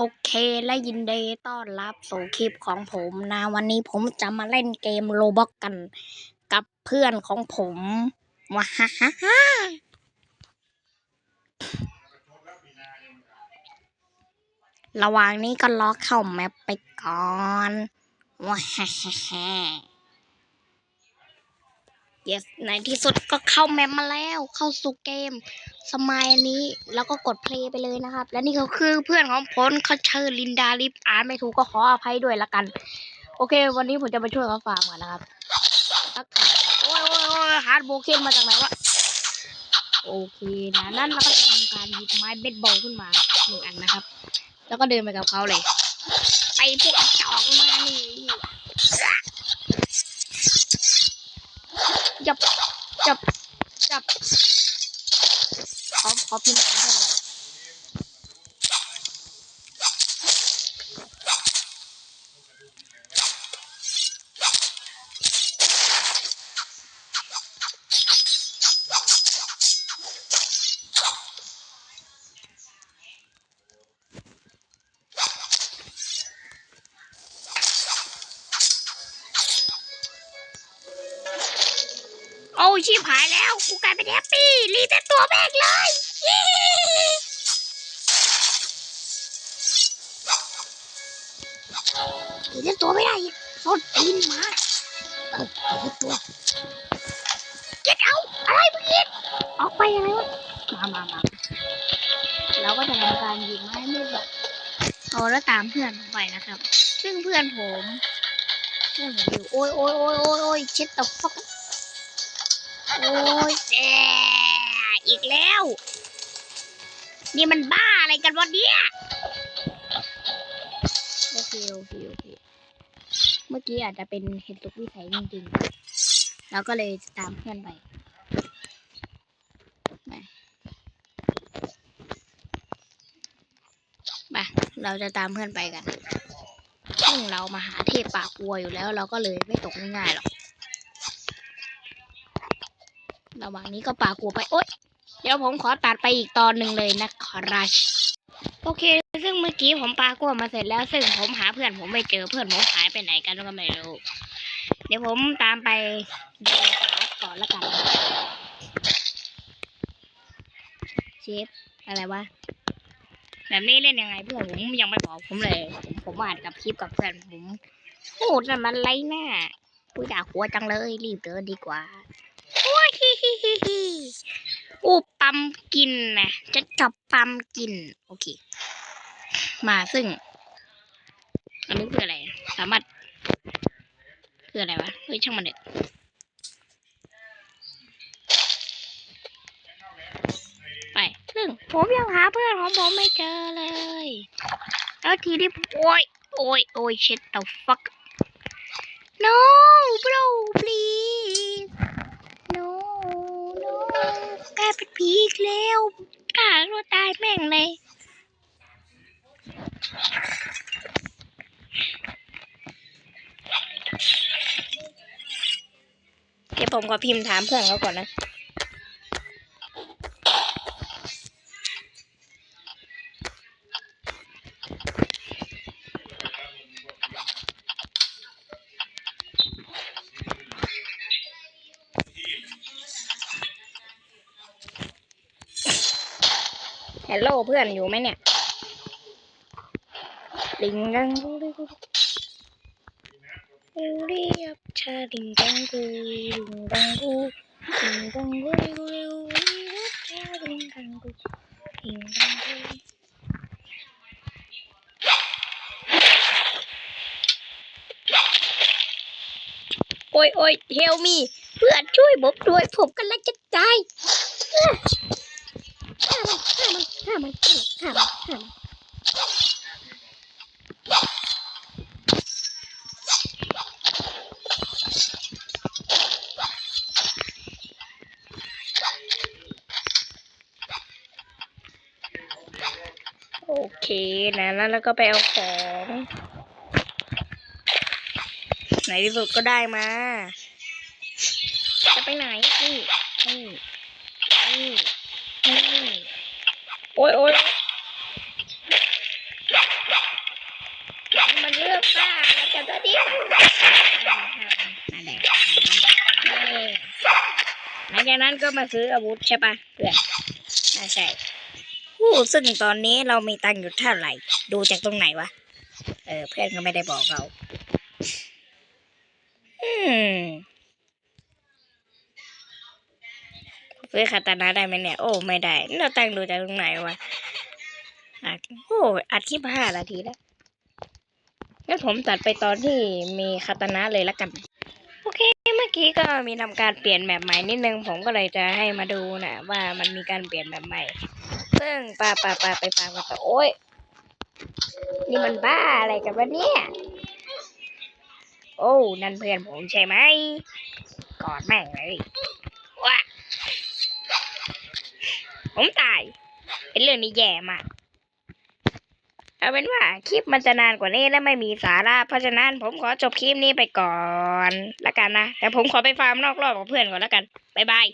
โอเคและยินดีต้อนรับสู่คลิปของผมนะวันนี้ผมจะมาเล่นเกมโลบ็อกกัน กับเพื่อนของผมว้าฮ่าฮ่าฮ่าระหว่างนี้ก็ล็อกเข้าแมปไปก่อนว้าฮ่าฮ่าฮ่า yes ในที่สุดก็เข้าแมปมาแล้ว เข้าสู่เกมสมัยนี้ แล้วก็กดเพลย์ไปเลยนะครับ และนี่ก็คือเพื่อนของผมเขาชื่อลินดาลิฟอ่านไม่ถูกก็ขออภัยด้วยละกัน โอเค วันนี้ผมจะมาช่วยเขาฟาร์มกันนะครับทักทายโอ้ยโอ้ยโอ้ยฮาร์ดโบเคนมาจากไหนวะ โอเคนะ นั่นเราก็จะทำการหยิบไม้เบสบอลขึ้นมาหนึ่งอันนะครับ แล้วก็เดินไปกับเขาเลย ไปพวกจอกมานี่ จับ จับ จับขอขอพิมพ์ ผู้ชิบหายแล้ว กูกลายเป็นแฮปปี้ รีบเป็นตัวแบกเลยย้รีเป็นตัวไม่ได้อีกโดนตีนมาเออรีบเป็นตัวเก็ตเอา อะไรมึงอีกออกไปอะไรวะ มามามาเราก็จะทำการยิงไม้ไม่แบบเอาแล้วตามเพื่อนผมไปนะครับ ซึ่งเพื่อนผม เพื่อนผมอยู่ โอ้ยโอ้ยโอ้ยโอ้ยเช็ดตบฟัก โอ้ยแย่อีกแล้ว นี่มันบ้าอะไรกันวะเนี่ยโอเคโอเคโอเคเมื่อกี้อาจจะเป็นเหตุสุกวิสัยจริงๆแล้วก็เลยตามเพื่อนไปมาไปเราจะตามเพื่อนไปกันซึ่งเรามาหาเทพปากวัวอยู่แล้ว เราก็เลยไม่ตกง่ายๆหรอก ระหว่างนี้ก็ปากลัวไปโอ๊ยเดี๋ยวผมขอตัดไปอีกตอนหนึ่งเลยนะครับโอเค ซึ่งเมื่อกี้ผมปากลัวมาเสร็จแล้ว ซึ่งผมหาเพื่อนผมไม่เจอเพื่อนผมหายไปไหนกันก็ไม่รู้ เดี๋ยวผมตามไปดูหาก่อนละกันเชฟอะไรวะแบบนี้เล่นยังไงเพื่อนผมยังไม่บอกผมเลย ผมผมอ่านกับคลิปกับเพื่อนผมโอ้นั่นมันไรหน้ากูอยากหัวจังเลยรีบเดินดีกว่า ฮิฮิฮิฮิอูปั๊มกินนะจะจับปั๊มกิน โอเค มาซึ่ง อันนี้คืออะไร สามารถคืออะไรวะ เฮ้ย ช่างมันเด็ดไปซึ่ง ผมยังหาเพื่อนของผมไม่เจอเลย แล้วทีนี้โอ้ย โอ้ย โอ้ย shit the fuck no bro please no no กลายเป็นผีอีกแล้วกล้าตัวตายแม่งเลยเดี๋ยวผมขอพิมพ์ถามเพื่อนเขาก่อนนะ ฮัลโหลเพื่อนอยู่ไหมเนี่ยลิงกังกูลิงกูเรียบชาลิงกังกูลิงกังกูลิงกังกูลิงกูลิงกูเรียบชาลิงกังกูลิงกังกูโอ้ยโอ้ยเฮลมีเพื่อนช่วยผมด้วยผมกำลังจะตาย ฆ่ามันฆ่ามันฆ่ามันฆ่ามันฆ่ามันโอ เคนะแล้วเราก็ไปเอาของ ไหนที่สุดก็ได้มา จะไปไหน นี่ นี่ นี่ นี่ โอ้ยโอ้ยเลือกป้าแล้วกันตัวเดียวนั่นแหลังจากนั้นก็มาซื้ออาวุธใช่ปะเพื่อนอ่าใช่ผู้ ซึ่งตอนนี้เรามีตังค์อยู่เท่าไหร่ ดูจากตรงไหนวะ เออ เพื่อนก็ไม่ได้บอกเราอืมซื้อคาตานะได้ไหมเนี่ย โอ้ไม่ได้ เราตังค์ดูจากตรงไหนวะอะโอ้อัดคลิปห้านาทีแล้วงั้นผมตัดไปตอนที่มีคาตานะเลยละกัน โอเค เมื่อกี้ก็มีทำการเปลี่ยนแบบใหม่นิดนึง ผมก็เลยจะให้มาดูนะว่ามันมีการเปลี่ยนแบบใหม่ ซึ่งปาปาปาไปปาปาปาโอ้ยนี่มันบ้าอะไรกันวะเนี่ย โอ้นั่นเพื่อนผมใช่ไหมกอดแม่งเลยว้าผมตาย เป็นเรื่องนี้แย่มากเอาเป็นว่าคลิปมันจะนานกว่านี้และไม่มีสาระเพราะฉะนั้นผมขอจบคลิปนี้ไปก่อนละกันนะแต่ผมขอไปฟาร์มนอกรอบกับเพื่อนก่อนละกันบ๊ายบาย